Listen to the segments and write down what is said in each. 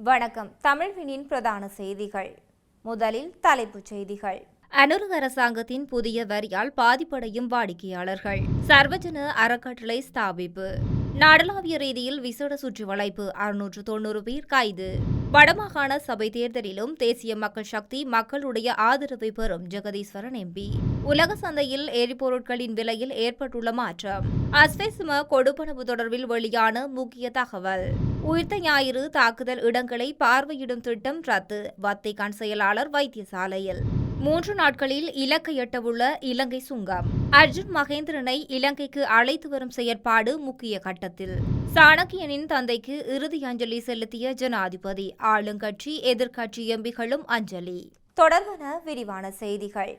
வணக்கம். தமிழ்வினின் பிரதான செய்திகள். முதலில் தலைப்புச் செய்திகள். அனுரு அரசாங்கத்தின் புதிய வரியால் பாதிப்படையும் வாடிக்கையாளர்கள். சர்வஜன அறக்கட்டளை ஸ்தாபிப்பு. நாடளாவிய ரீதியில் விசேட சுற்றி வளைப்பு அறுநூற்று தொன்னூறு பேர் கைது. வடமாகாண சபை தேர்தலிலும் தேசிய மக்கள் சக்தி மக்களுடைய ஆதரவை பெறும் ஜெகதீஸ்வரன் எம்பி. உலக சந்தையில் எரிபொருட்களின் விலையில் ஏற்பட்டுள்ள மாற்றம். அஸ்வெசும கொடுப்பனவு தொடர்பில் வெளியான முக்கிய தகவல். உயிர்த்த ஞாயிறு தாக்குதல் இடங்களை பார்வையிடும் திட்டம் ரத்து. வத்திகான் செயலாளர் வைத்தியசாலையில். மூன்று நாட்களில் இலக்கை எட்டவுள்ள இலங்கை சுங்கம். அர்ஜுன் மகேந்திரனை இலங்கைக்கு அழைத்து வரும் செயற்பாடு முக்கிய கட்டத்தில். சாணக்கியனின் தந்தைக்கு இறுதி அஞ்சலி செலுத்திய ஜனாதிபதி ஆளுங்கட்சி எதிர்க்கட்சி எம்பிகளும் அஞ்சலி. தொடர்பான விரிவான செய்திகள்.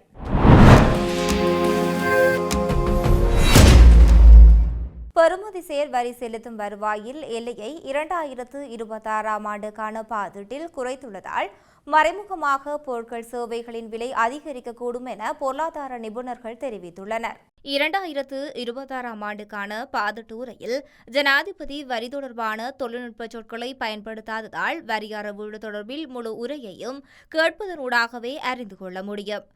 பெறுமதி சேர் வரி செலுத்தும் வருவாயில் எல்லையை இரண்டாயிரத்து இருபத்தாறாம் ஆண்டுக்கான பாதிட்டில் குறைத்துள்ளதால் மறைமுகமாக பொருட்கள் சேவைகளின் விலை அதிகரிக்கக்கூடும் என பொருளாதார நிபுணர்கள் தெரிவித்துள்ளனர். இரண்டாயிரத்து இருபத்தாறாம் ஆண்டுக்கான பாதட்டூரையில் ஜனாதிபதி வரி தொடர்பான தொழில்நுட்ப சொற்களை பயன்படுத்தாததால் வரி அறவீடு தொடர்பில் முழு உரையையும் கேட்பதனூடாகவே அறிந்து கொள்ள முடியும்.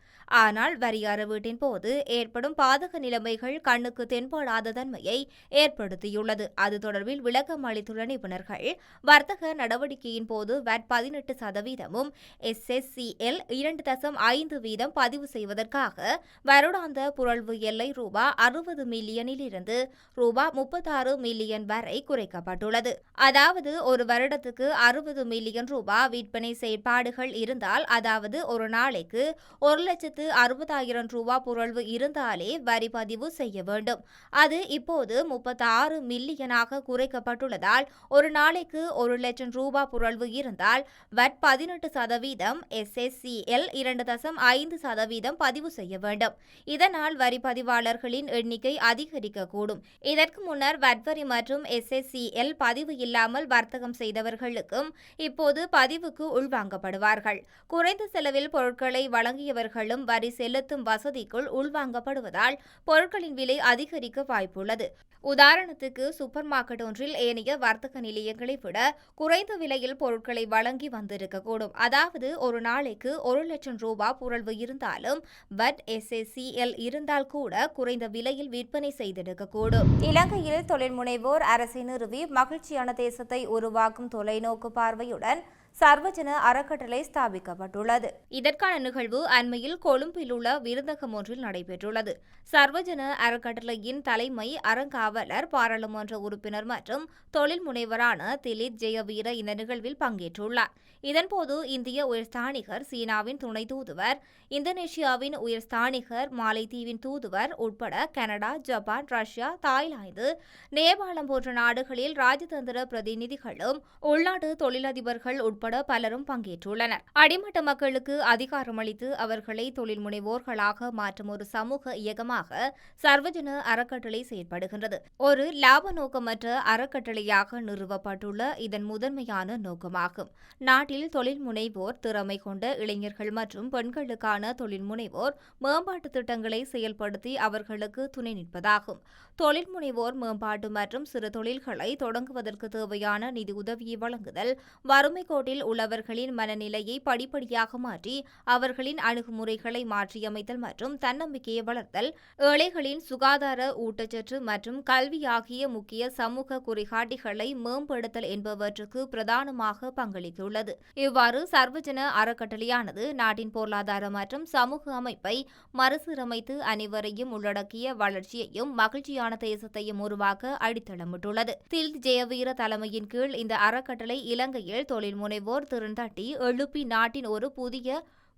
ஆனால் வரி அறவீட்டின் போது ஏற்படும் பாதக நிலைமைகள் கண்ணுக்கு தென்படாத தன்மையை ஏற்படுத்தியுள்ளது. அது தொடர்பில் விளக்கம் அளித்துள்ள நிபுணர்கள் வர்த்தக நடவடிக்கையின் போது வட் பதினெட்டு சதவீதமும் எஸ்எஸ்சிஎல் இரண்டு தசம் ஐந்து வீதம் பதிவு செய்வதற்காக வருடாந்த புரள்வு எல்லை ரூபா அறுபது மில்லியனில் இருந்து ரூபா முப்பத்தாறு மில்லியன் வரை குறைக்கப்பட்டுள்ளது. அதாவது ஒரு வருடத்துக்கு அறுபது மில்லியன் ரூபா விற்பனை செயற்பாடுகள் இருந்தால் அதாவது ஒரு நாளைக்கு ஒரு லட்சத்து அறுபதாயிரம் ரூபா புரள்வு இருந்தாலே வரி பதிவு செய்ய வேண்டும். அது இப்போது முப்பத்தாறு மில்லியனாக குறைக்கப்பட்டுள்ளதால் ஒரு நாளைக்கு ஒரு லட்சம் ரூபா புரள்வு இருந்தால் வட் பதினெட்டு சதவீதம் எஸ்எஸ்சிஎல் இரண்டு தசம் ஐந்து சதவீதம் பதிவு செய்ய வேண்டும். இதனால் வரி பதிவாளர் வாக்காளர்களின் எண்ணிக்கை அதிகரிக்கக்கூடும். இதற்கு முன்னர் வட்வரி மற்றும் எஸ்எஸ்சிஎல் பதிவு இல்லாமல் வர்த்தகம் செய்தவர்களுக்கும் இப்போது பதிவுக்கு உள்வாங்கப்படுவார்கள். குறைந்த செலவில் பொருட்களை வழங்கியவர்களும் வரி செலுத்தும் வசதிக்குள் உள்வாங்கப்படுவதால் பொருட்களின் விலை அதிகரிக்க வாய்ப்புள்ளது. உதாரணத்துக்கு சூப்பர் மார்க்கெட் ஒன்றில் ஏனைய வர்த்தக நிலையங்களை விட குறைந்த விலையில் பொருட்களை வழங்கி வந்திருக்கக்கூடும். அதாவது ஒரு நாளைக்கு ஒரு லட்சம் ரூபாய் புரள்வு இருந்தாலும் பட் எஸ்எஸ்சிஎல் இருந்தால் கூட குறைந்த விலையில் விற்பனை செய்திருக்கக்கூடும். இலங்கையில் தொழில் முனைவோர் அரசை நிறுவி மகிழ்ச்சியான தேசத்தை உருவாக்கும் தொலைநோக்கு பார்வையுடன் சர்வஜன அறக்கட்டளை ஸ்தாபிக்கப்பட்டுள்ளது. இதற்கான நிகழ்வு அண்மையில் கொழும்பில் உள்ள விருந்தகம் ஒன்றில் நடைபெற்றுள்ளது. சர்வஜன அறக்கட்டளையின் தலைமை அறங்காவலர் பாராளுமன்ற உறுப்பினர் மற்றும் தொழில் முனைவரான திலித் ஜெயவீர இந்த நிகழ்வில் பங்கேற்றுள்ளார். இதன்போது இந்திய உயர்ஸ்தானிகர் சீனாவின் துணை தூதுவர் இந்தோனேஷியாவின் உயர்ஸ்தானிகர் மாலைத்தீவின் தூதுவர் உட்பட Canada Japan Russia Thailand Nepal போன்ற நாடுகளில் ராஜதந்திர பிரதிநிதிகளும் உள்நாட்டு தொழிலதிபர்கள் உட்பட பலரும் பங்கேற்றுள்ளனர். அடிமட்ட மக்களுக்கு அதிகாரமளித்து அவர்களை தொழில் முனைவோர்களாக மாற்றும் ஒரு சமூக இயக்கமாக சர்வஜன அறக்கட்டளை செயற்படுகின்றது. ஒரு லாப நோக்கமற்ற அறக்கட்டளையாக நிறுவப்பட்டுள்ள இதன் முதன்மையான நோக்கமாகும். நாட்டில் தொழில் முனைவோர் திறமை கொண்ட இளைஞர்கள் மற்றும் பெண்களுக்கான தொழில் முனைவோர் மேம்பாட்டு திட்டங்களை செயல்படுத்தி அவர்களுக்கு துணை நிற்பதாகும். தொழில் முனைவோர் மேம்பாட்டு மற்றும் சிறு தொழில்களை தொடங்குவதற்கு தேவையான நிதி உதவியை வழங்குதல் வறுமை கோட்டில் உள்ளவர்களின் மனநிலையை படிப்படியாக மாற்றி அவர்களின் அணுகுமுறைகளை மாற்றியமைத்தல் மற்றும் தன்னம்பிக்கையை வளர்த்தல் ஏழைகளின் சுகாதார ஊட்டச்சத்து மற்றும் கல்வி ஆகிய முக்கிய சமூக குறிகாட்டிகளை மேம்படுத்தல் என்பவற்றுக்கு பிரதானமாக பங்களித்துள்ளது. இவ்வாறு சர்வஜன அறக்கட்டளையானது நாட்டின் பொருளாதார மற்றும் சமூக அமைப்பை மறுசீரமைத்து அனைவரையும் உள்ளடக்கிய வளர்ச்சியையும் மகிழ்ச்சியான தேசத்தையும் உருவாக்க அடித்தளமிட்டுள்ளது. தில் ஜெயவீர தலைமையின் கீழ் இந்த அறக்கட்டளை இலங்கையில் தொழில் தலைவர் திறன்தட்டி எழுப்பி நாட்டின் ஒரு புதிய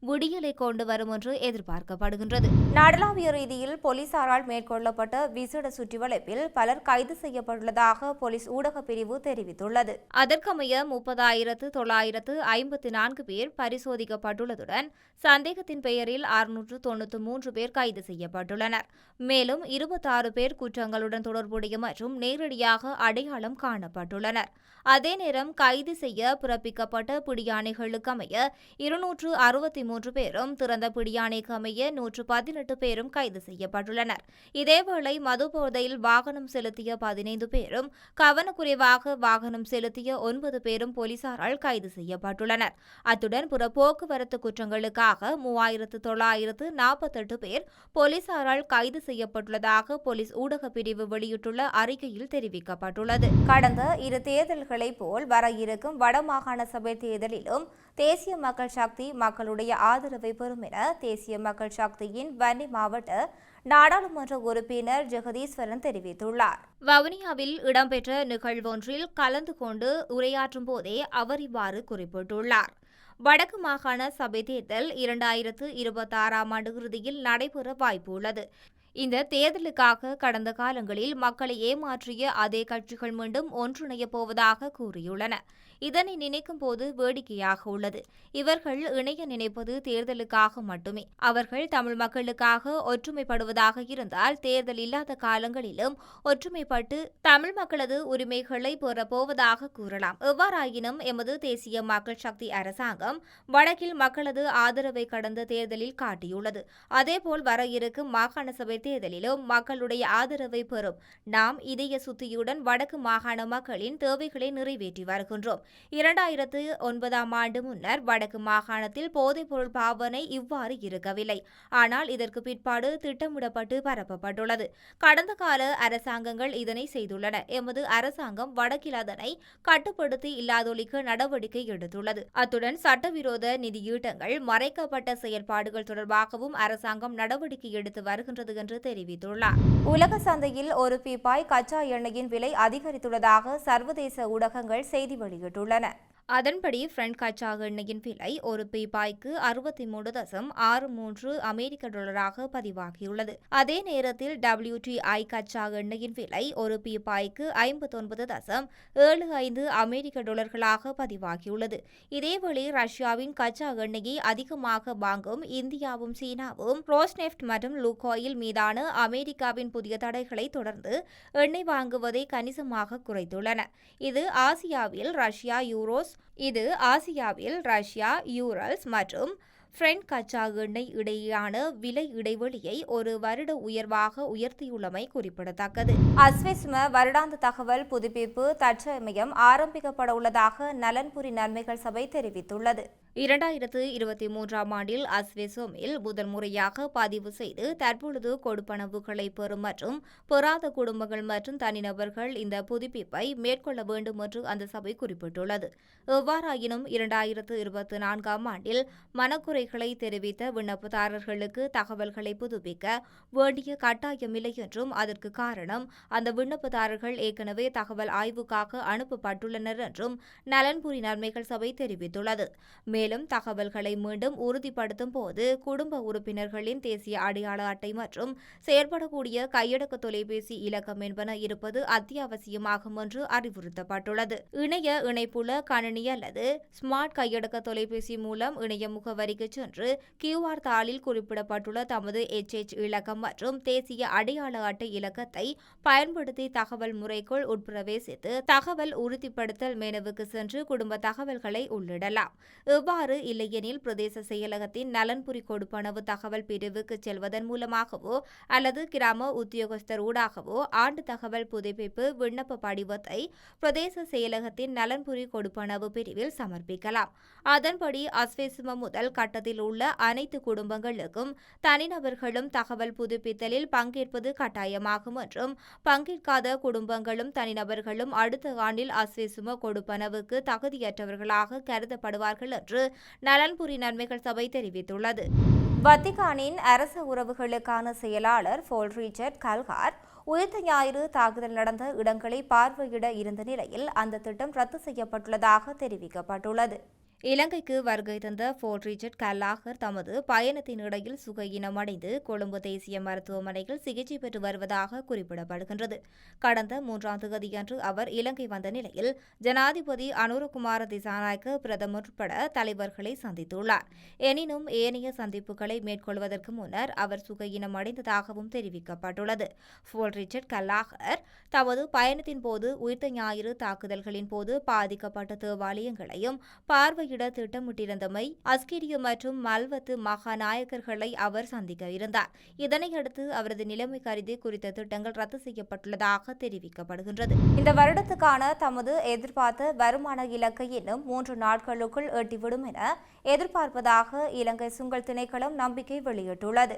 விடியலை கொண்டு வரும் என்று எதிர்பார்க்கப்படுகின்றது. நாடளாவிய ரீதியில் போலீசாரால் மேற்கொள்ளப்பட்ட விசேட சுற்றிவளைப்பில் பலர் கைது செய்யப்பட்டுள்ளதாக போலீஸ் ஊடகப் பிரிவு தெரிவித்துள்ளது. அதற்கமைய முப்பதாயிரத்து தொள்ளாயிரத்து ஐம்பத்தி நான்கு பேர் பரிசோதிக்கப்பட்டுள்ளதுடன் சந்தேகத்தின் பெயரில் அறுநூற்று தொண்ணூற்று மூன்று பேர் கைது செய்யப்பட்டுள்ளனர். மேலும் இருபத்தாறு பேர் குற்றங்களுடன் தொடர்புடைய மற்றும் நேரடியாக அடையாளம் காணப்பட்டுள்ளனர். அதே நேரம் கைது செய்ய பிறப்பிக்கப்பட்ட பிடியாணைகளுக்கு அமைய இருநூற்று அறுபத்தி மூன்று பேரும் திறந்த பிடியாணைக்கு அமைய நூற்று பதினெட்டு பேரும் கைது செய்யப்பட்டுள்ளனர். இதேவேளை மது போதையில் வாகனம் செலுத்திய பதினைந்து பேரும் கவனக்குறைவாக வாகனம் செலுத்திய ஒன்பது பேரும் போலீசாரால் கைது செய்யப்பட்டுள்ளனர். அத்துடன் புற போக்குவரத்து குற்றங்களுக்காக மூவாயிரத்து தொள்ளாயிரத்து நாற்பத்தெட்டு பேர் போலீசாரால் கைது செய்யப்பட்டுள்ளதாக போலீஸ் ஊடக பிரிவு வெளியிட்டுள்ள அறிக்கையில் தெரிவிக்கப்பட்டுள்ளது. கடந்த இரு தேர்தல்களைப் போல் வர இருக்கும் வடமாகாண சபை தேர்தலிலும் தேசிய மக்கள் சக்தி மக்களுடைய ஆதரவை பெறும் என தேசிய மக்கள் சக்தியின் வன்னி மாவட்ட நாடாளுமன்ற உறுப்பினர் ஜெகதீஸ்வரன் தெரிவித்துள்ளார். வவுனியாவில் இடம்பெற்ற நிகழ்வொன்றில் கலந்து கொண்டு உரையாற்றும் போதே அவர் இவ்வாறு குறிப்பிட்டுள்ளார். வடக்கு மாகாண சபை தேர்தல் இரண்டாயிரத்து இருபத்தாறாம் ஆண்டு இறுதியில் நடைபெற வாய்ப்பு உள்ளது இந்த தேர்தலுக்காக கடந்த காலங்களில் மக்களை ஏமாற்றிய அதே கட்சிகள் மீண்டும் ஒன்றிணையப் போவதாக கூறியுள்ளன. இதனை நினைக்கும் போது வேடிக்கையாக உள்ளது. இவர்கள் இணைய நினைப்பது தேர்தலுக்காக மட்டுமே. அவர்கள் தமிழ் மக்களுக்காக ஒற்றுமைப்படுவதாக இருந்தால் தேர்தல் இல்லாத காலங்களிலும் ஒற்றுமைப்பட்டு தமிழ் மக்களது உரிமைகளை பெறப்போவதாக கூறலாம். எவ்வாறாயினும் எமது தேசிய மக்கள் சக்தி அரசாங்கம் வடக்கில் மக்களது ஆதரவை கடந்த தேர்தலில் காட்டியுள்ளது. அதேபோல் வர இருக்கும் மாகாண சபை தேர்தலிலும் மக்களுடைய ஆதரவை பெறும். நாம் இதய சுத்தியுடன் வடக்கு மாகாண மக்களின் தேவைகளை நிறைவேற்றி வருகின்றோம். இரண்டாயிரத்து ஒன்பதாம் ஆண்டு முன்னர் வடக்கு மாகாணத்தில் போதைப்பொருள் பாவனை இவ்வாறு இருக்கவில்லை. ஆனால் இதற்கு பிற்பாடு திட்டமிடப்பட்டு பரப்பப்பட்டுள்ளது. கடந்த கால அரசாங்கங்கள் இதனை செய்துள்ளன. எமது அரசாங்கம் வடக்கில் அதனை கட்டுப்படுத்தி இல்லாதொழிக்க நடவடிக்கை எடுத்துள்ளது. அத்துடன் சட்டவிரோத நிதியீட்டங்கள் மறைக்கப்பட்ட செயல்பாடுகள் தொடர்பாகவும் அரசாங்கம் நடவடிக்கை எடுத்து வருகின்றது என்று தெரிவித்துள்ளார். உலக சந்தையில் ஒரு பீப்பாய் கச்சா எண்ணெயின் விலை அதிகரித்துள்ளதாக சர்வதேச ஊடகங்கள் செய்தி வெளியிட்டுள்ளன. ஈடுபட்டுள்ளன அதன்படி பிரெண்ட் கச்சா எண்ணெயின் விலை ஒரு பீபாய்க்கு அறுபத்தி மூன்று தசம் ஆறு மூன்று அமெரிக்க டாலராக பதிவாகியுள்ளது. அதே நேரத்தில் டபிள்யூடிஐ கச்சா எண்ணெயின் விலை ஒரு பீபாய்க்கு ஐம்பத்தொன்பது தசம் ஏழு ஐந்து அமெரிக்க டாலர்களாக பதிவாகியுள்ளது. இதேவேளை ரஷ்யாவின் கச்சா எண்ணெயை அதிகமாக வாங்கும் இந்தியாவும் சீனாவும் ரோஸ்நெஃப்ட் மற்றும் லூகாயில் மீதான அமெரிக்காவின் புதிய தடைகளை தொடர்ந்து எண்ணெய் வாங்குவதை கணிசமாக குறைத்துள்ளன. இது ஆசியாவில் ரஷ்யா யூரோஸ் இது ஆசியாவில் ரஷ்யா யூரல்ஸ் மற்றும் பிரெண்ட் கச்சா எண்ணெய் இடையேயான விலை இடைவெளியை ஒரு வருட உயர்வாக உயர்த்தியுள்ளமை குறிப்பிடத்தக்கது. அஸ்வெஸ்ம வருடாந்த தகவல் புதுப்பிப்பு தற்சமயம் ஆரம்பிக்கப்பட உள்ளதாக நலன்புரி நன்மைகள் சபை தெரிவித்துள்ளது. இரண்டாயிரத்து இருபத்தி மூன்றாம் ஆண்டில் அஸ்வெசோமில் முதல் முறையாக பதிவு செய்து தற்பொழுது கொடுப்பனவுகளை பெறும் மற்றும் பெறாத குடும்பங்கள் மற்றும் தனிநபர்கள் இந்த புதுப்பிப்பை மேற்கொள்ள வேண்டும் என்று அந்த சபை குறிப்பிட்டுள்ளது. எவ்வாறாயினும் இரண்டாயிரத்து இருபத்தி நான்காம் ஆண்டில் மனக்குறைகளை தெரிவித்த விண்ணப்பதாரர்களுக்கு தகவல்களை புதுப்பிக்க வேண்டிய கட்டாயமில்லை என்றும் அதற்கு காரணம் அந்த விண்ணப்பதாரர்கள் ஏற்கனவே தகவல் ஆய்வுக்காக அனுப்பப்பட்டுள்ளனர் என்றும் நலன்புரி நன்மைகள் சபை தெரிவித்துள்ளது. மேலும் தகவல்களை மீண்டும் உறுதிப்படுத்தும் போது குடும்ப உறுப்பினர்களின் தேசிய அடையாள அட்டை மற்றும் செயற்படக்கூடிய கையடக்க தொலைபேசி இலக்கம் என்பன இருப்பது அத்தியாவசியமாகும் என்று அறிவுறுத்தப்பட்டுள்ளது. இணைய இணைப்புள்ள கணினி அல்லது ஸ்மார்ட் கையடக்க தொலைபேசி மூலம் இணைய முகவரிக்கு சென்று கியூஆர் தாளில் குறிப்பிடப்பட்டுள்ள தமது எச்எச் இலக்கம் மற்றும் தேசிய அடையாள அட்டை இலக்கத்தை பயன்படுத்தி தகவல் முறைக்குள் உட்பிரவேசித்து தகவல் உறுதிப்படுத்தல் மெனுவுக்கு சென்று குடும்ப தகவல்களை உள்ளிடலாம். அவ்வாறு இல்லையெனில் பிரதேச செயலகத்தின் நலன்புரி கொடுப்பனவு தகவல் பிரிவுக்கு செல்வதன் மூலமாகவோ அல்லது கிராம உத்தியோகஸ்தர் ஊடாகவோ ஆண்டு தகவல் புதுப்பிப்பு விண்ணப்ப படிவத்தை பிரதேச செயலகத்தின் நலன்புரி கொடுப்பனவு பிரிவில் சமர்ப்பிக்கலாம். அதன்படி அஸ்வேசும முதல் கட்டத்தில் உள்ள அனைத்து குடும்பங்களுக்கும் தனிநபர்களும் தகவல் புதுப்பித்தலில் பங்கேற்பது கட்டாயமாகும் என்றும் பங்கேற்காத குடும்பங்களும் தனிநபர்களும் அடுத்த ஆண்டில் அஸ்வேசும கொடுப்பனவுக்கு தகுதியற்றவர்களாக கருதப்படுவார்கள் என்று நலன்புரி நன்மைகள் சபை தெரிவித்துள்ளது. வத்திகானின் அரச உறவுகளுக்கான செயலாளர் போல் ரீச்சர்ட் கல்கார் உயிர்த்த ஞாயிறு தாக்குதல் நடந்த இடங்களை பார்வையிட இருந்த நிலையில் அந்த திட்டம் ரத்து செய்யப்பட்டுள்ளதாக தெரிவிக்கப்பட்டுள்ளது. இலங்கைக்கு வருகை தந்த போர்ட் ரிச்சர்ட் கல்லாகர் தமது பயணத்தின் இடையில் சுகையினமடைந்து கொழும்பு தேசிய மருத்துவமனையில் சிகிச்சை பெற்று வருவதாக குறிப்பிடப்படுகின்றது. கடந்த மூன்றாம் தேதியன்று அவர் இலங்கை வந்த நிலையில் ஜனாதிபதி அனுரகுமார திசாநாயக்க பிரதமர் உட்பட தலைவர்களை சந்தித்துள்ளார். எனினும் ஏனைய சந்திப்புகளை மேற்கொள்வதற்கு முன்னர் அவர் சுகையினமடைந்ததாகவும் தெரிவிக்கப்பட்டுள்ளது. போல் ரிச்சர்ட் கல்லாகர் தமது பயணத்தின் போது உயிர்த்த ஞாயிறு தாக்குதல்களின் போது பாதிக்கப்பட்ட தேவாலயங்களையும் பார்வையிட பார்வையிட திட்டமிட்டிருந்தமை அஸ்கிரிய மற்றும் மல்வத்து மகாநாயகர்களை அவர் சந்திக்க இருந்தார். இதனையடுத்து அவரது நிலைமை கருதி குறித்த திட்டங்கள் ரத்து செய்யப்பட்டுள்ளதாக தெரிவிக்கப்படுகின்றது. இந்த வருடத்துக்கான தமது எதிர்பார்த்த வருமான இலக்கை இன்னும் மூன்று நாட்களுக்குள் எட்டிவிடும் என எதிர்பார்ப்பதாக இலங்கை சுங்கல் திணைக்களம் நம்பிக்கை வெளியிட்டுள்ளது.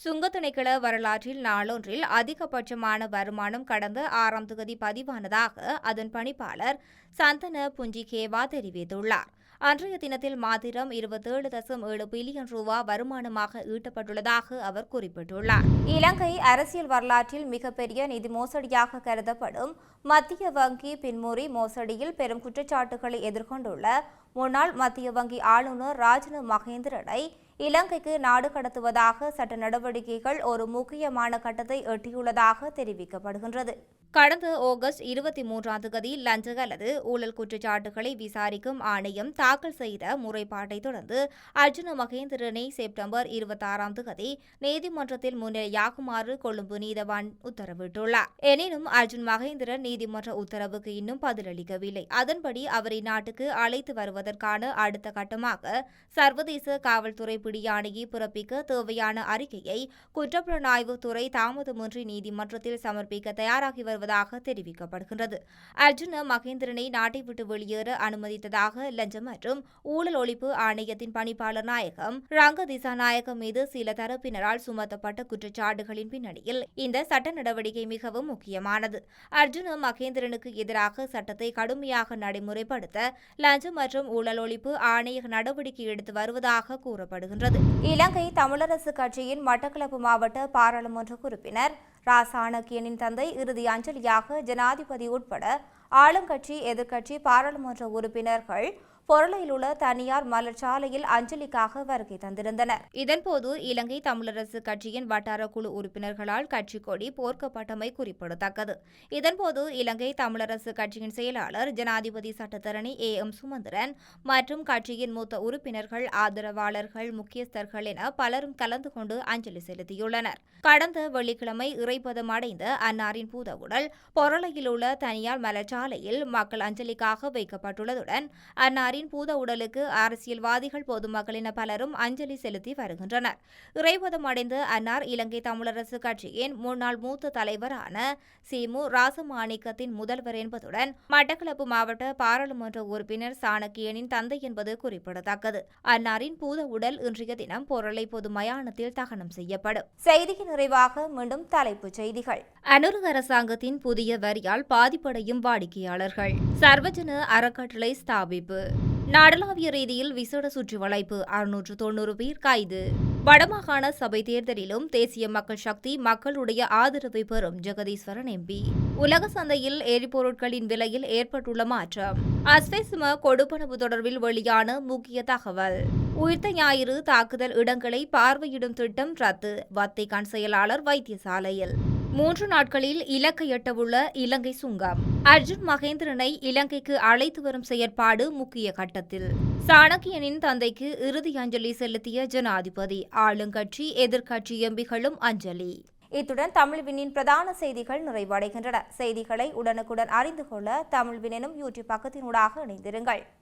சுங்க திணைக்கள வரலாற்றில் நாளொன்றில் அதிகபட்சமான வருமானம் கடந்த ஆறாம் தொகுதி பதிவானதாக அதன் பணிப்பாளர் சந்தன புஞ்சிகேவா தெரிவித்துள்ளார். அன்றைய தினத்தில் மாத்திரம் இருபத்தேழு தசம் ஏழு பில்லியன் ரூபா வருமானமாக ஈட்டப்பட்டுள்ளதாக அவர் குறிப்பிட்டுள்ளார். இலங்கை அரசியல் வரலாற்றில் மிகப்பெரிய நிதி மோசடியாக கருதப்படும் மத்திய வங்கி பின்முறி மோசடியில் பெரும் குற்றச்சாட்டுகளை எதிர்கொண்டுள்ள முன்னாள் மத்திய வங்கி ஆளுநர் ராஜின மகேந்திரனை இலங்கைக்கு நாடு கடத்துவதாக சட்ட நடவடிக்கைகள் ஒரு முக்கியமான கட்டத்தை எட்டியுள்ளதாக தெரிவிக்கப்படுகின்றது. கடந்த ஆகஸ்ட் இருபத்தி மூன்றாம் தேதி லஞ்ச அல்லது ஊழல் குற்றச்சாட்டுகளை விசாரிக்கும் ஆணையம் தாக்கல் செய்த முறைப்பாட்டை தொடர்ந்து அர்ஜுன மகேந்திரனை செப்டம்பர் இருபத்தாறாம் தேதி நீதிமன்றத்தில் முன்னிலையாகுமாறு கொழும்பு நீதவான் உத்தரவிட்டுள்ளார். எனினும் அர்ஜுன் மகேந்திரன் நீதிமன்ற உத்தரவுக்கு இன்னும் பதிலளிக்கவில்லை. அதன்படி அவரை நாட்டுக்கு அழைத்து வருவதற்கான அடுத்த கட்டமாக சர்வதேச காவல்துறை பிடியாணையை பிறப்பிக்க தேவையான அறிக்கையை குற்றப்புலனாய்வுத்துறை தாமதமின்றி நீதிமன்றத்தில் சமர்ப்பிக்க தயாராகி வரும் வருவதாக தெரிவிக்கப்படுகின்றது. அர்ஜுன மகேந்திரனை நாட்டை விட்டு வெளியேற அனுமதித்ததாக லஞ்சம் மற்றும் ஊழல் ஒழிப்பு ஆணையத்தின் பணிப்பாளர் நாயகம் ரங்க திசாநாயகம் மீது சில தரப்பினரால் சுமத்தப்பட்ட குற்றச்சாட்டுகளின் பின்னணியில் இந்த சட்ட நடவடிக்கை மிகவும் முக்கியமானது. அர்ஜுன மகேந்திரனுக்கு எதிராக சட்டத்தை கடுமையாக நடைமுறைப்படுத்த லஞ்சம் மற்றும் ஊழல் ஒழிப்பு ஆணைய நடவடிக்கை எடுத்து வருவதாக கூறப்படுகின்றது. இலங்கை தமிழரசு கட்சியின் மட்டக்களப்பு மாவட்ட பாராளுமன்ற உறுப்பினர் ரா சாணக்கியனின் தந்தை இறுதி அஞ்சலியாக ஜனாதிபதி உட்பட ஆளுங்கட்சி எதிர்க்கட்சி பாராளுமன்ற உறுப்பினர்கள் பொருளையில் உள்ள தனியார் மலர்ச்சாலையில் அஞ்சலிக்காக வருகை தந்திருந்தனர். இதன்போது இலங்கை தமிழரசு கட்சியின் வட்டார குழு உறுப்பினர்களால் கட்சி கொடி போர்க்கப்பட்டமை குறிப்பிடத்தக்கது. இதன்போது இலங்கை தமிழரசு கட்சியின் செயலாளர் ஜனாதிபதி சட்டத்தரணி ஏ. எம். சுமந்திரன் மற்றும் கட்சியின் மூத்த உறுப்பினர்கள் ஆதரவாளர்கள் முக்கியஸ்தர்கள் என பலரும் கலந்து கொண்டு அஞ்சலி செலுத்தியுள்ளனர். கடந்த வெள்ளிக்கிழமை இறைப்பதம் அடைந்த அன்னாரின் பூதவுடல் பொருளையில் உள்ள தனியார் மலர்ச்சாலையில் மக்கள் அஞ்சலிக்காக வைக்கப்பட்டுள்ளதுடன் அன்னாரின் பூத உடலுக்கு அரசியல்வாதிகள் பொதுமக்கள் என பலரும் அஞ்சலி செலுத்தி வருகின்றனர். இறைவதம் அடைந்த அன்னார் இலங்கை தமிழரசு கட்சியின் முன்னாள் மூத்த தலைவரான சிமு ராசமாணிக்கத்தின் முதல்வர் என்பதுடன் மட்டக்களப்பு மாவட்ட பாராளுமன்ற உறுப்பினர் சாணக்கியனின் தந்தை என்பது குறிப்பிடத்தக்கது. அன்னாரின் பூத உடல் இன்றைய தினம் பொருளை பொது மயானத்தில் தகனம் செய்யப்படும். செய்திகள் நிறைவாக மீண்டும் தலைப்புச் செய்திகள். அனுரு அரசாங்கத்தின் புதிய வரியால் பாதிப்படையும் வாடிக்கையாளர்கள். சர்வஜன அறக்கட்டளை ஸ்தாபிப்பு. நாடளாவிய ரீதியில் விசேட சுற்றி வளைப்பு அறுநூற்று தொன்னூறு பேர் கைது. வடமாகாண சபை தேர்தலிலும் தேசிய மக்கள் சக்தி மக்களுடைய ஆதரவை பெறும் ஜெகதீஸ்வரன் எம்பி. உலக சந்தையில் எரிபொருட்களின் விலையில் ஏற்பட்டுள்ள மாற்றம். அஸ்வெசும கொடுப்பனவு தொடர்பில் வெளியான முக்கிய தகவல். உயிர்த்த ஞாயிறு தாக்குதல் இடங்களை பார்வையிடும் திட்டம் ரத்து. வத்திகான் செயலாளர் வைத்தியசாலையில். மூன்று நாட்களில் இலக்கை எட்டவுள்ள இலங்கை சுங்கம். அர்ஜுன் மகேந்திரனை இலங்கைக்கு அழைத்து வரும் செயற்பாடு முக்கிய கட்டத்தில். சாணக்கியனின் தந்தைக்கு இறுதி அஞ்சலி செலுத்திய ஜனாதிபதி ஆளுங்கட்சி எதிர்க்கட்சி எம்பிகளும் அஞ்சலி. இத்துடன் தமிழ்வினின் பிரதான செய்திகள் நிறைவடைகின்றன. செய்திகளை உடனுக்குடன் அறிந்து கொள்ள தமிழ்வினும் யூடியூப் பக்கத்தினூடாக இணைந்திருங்கள்.